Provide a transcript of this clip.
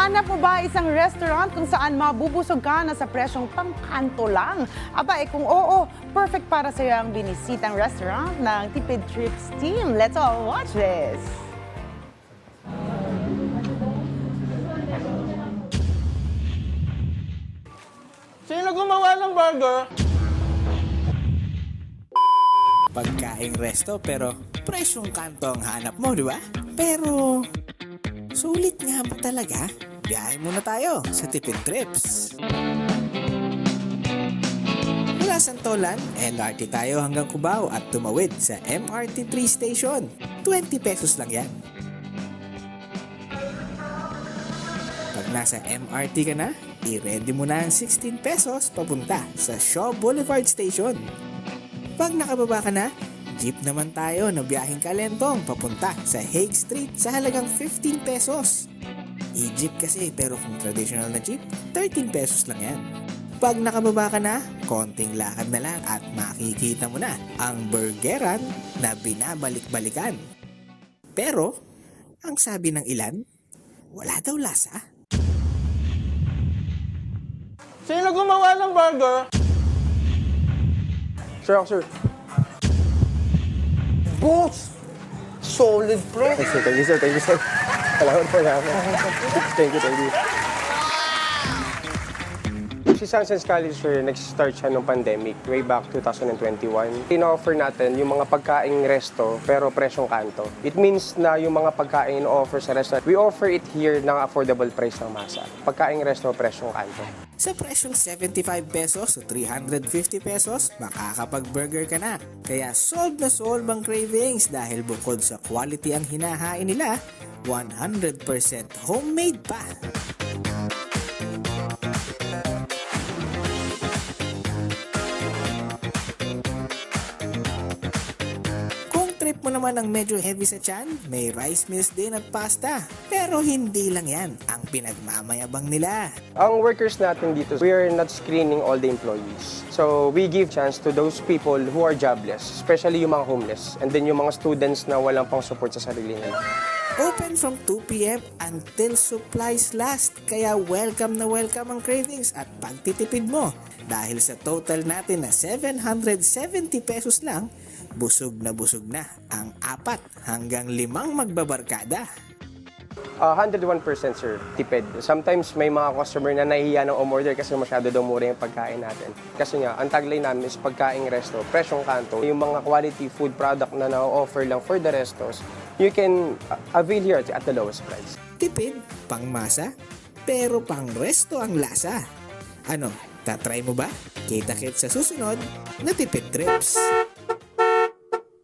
Hanap mo ba isang restaurant kung saan mabubusog ka na sa presyong pangkanto lang? Aba, eh kung oo, perfect para sa ang binisitang restaurant ng Tipid Trips team. Let's all watch this! Sino gumawa ng burger? Pagkaing resto pero presyong kanto ang hanap mo, di ba? Pero sulit nga ba talaga? Biyahe muna tayo sa Tipid Trips. Mula Santolan, LRT tayo hanggang Cubao at tumawid sa MRT 3 station. 20 pesos lang yan. Pag nasa MRT ka na, i-ready mo na ang 16 pesos papunta sa Shaw Boulevard Station. Pag nakababa ka na, jeep naman tayo na biyaheng kalentong papunta sa Hague Street sa halagang 15 pesos. E-jeep kasi pero kung traditional na jeep, 13 pesos lang yan. Pag nakababa ka na, konting lakad na lang at makikita mo na ang burgeran na binabalik-balikan. Pero, ang sabi ng ilan, wala daw lasa. Sino gumawa ng burger? Sir, ako, sir. Boss! Solid, pre. Thank you, thank you, sir. Thank you, sir. Salamat po na Thank you, thank you. Si Sunsense College, sir, nag-start siya nung pandemic, way back 2021. In-offer natin yung mga pagkaing resto, pero presyong kanto. It means na yung mga pagkain offer sa restaurant, we offer it here ng affordable price ng masa. Pagkaing resto, presyong kanto. Sa presyong 75 pesos o 350 pesos, makakapag-burger ka na. Kaya solve na solve ang cravings dahil bukod sa quality ang hinahain nila, 100% homemade pa. Trip mo naman ang medyo heavy sa tiyan, may rice meals din at pasta. Pero hindi lang yan ang pinagmamayabang nila. Ang workers natin dito, we are not screening all the employees. So, we give chance to those people who are jobless, especially yung mga homeless, and then yung mga students na walang pang support sa sarili nila. Open from 2 p.m. until supplies last. Kaya welcome na welcome ang cravings at pagtitipid mo. Dahil sa total natin na 770 pesos lang, busog na busog na ang apat hanggang limang magbabarkada. Ah, 101% sir, tipid. Sometimes may mga customer na nahihiya ng umorder kasi masyado daw mura yung pagkain natin. Kasi nga, ang tagline namin is pagkaing resto, presyong kanto. Yung mga quality food product na na-offer lang for the restos, you can uh, avail here at the lowest price. Tipid, pangmasa, pero pang resto ang lasa. Ano, tatry mo ba? Kita-kit sa susunod na Tipid Trips.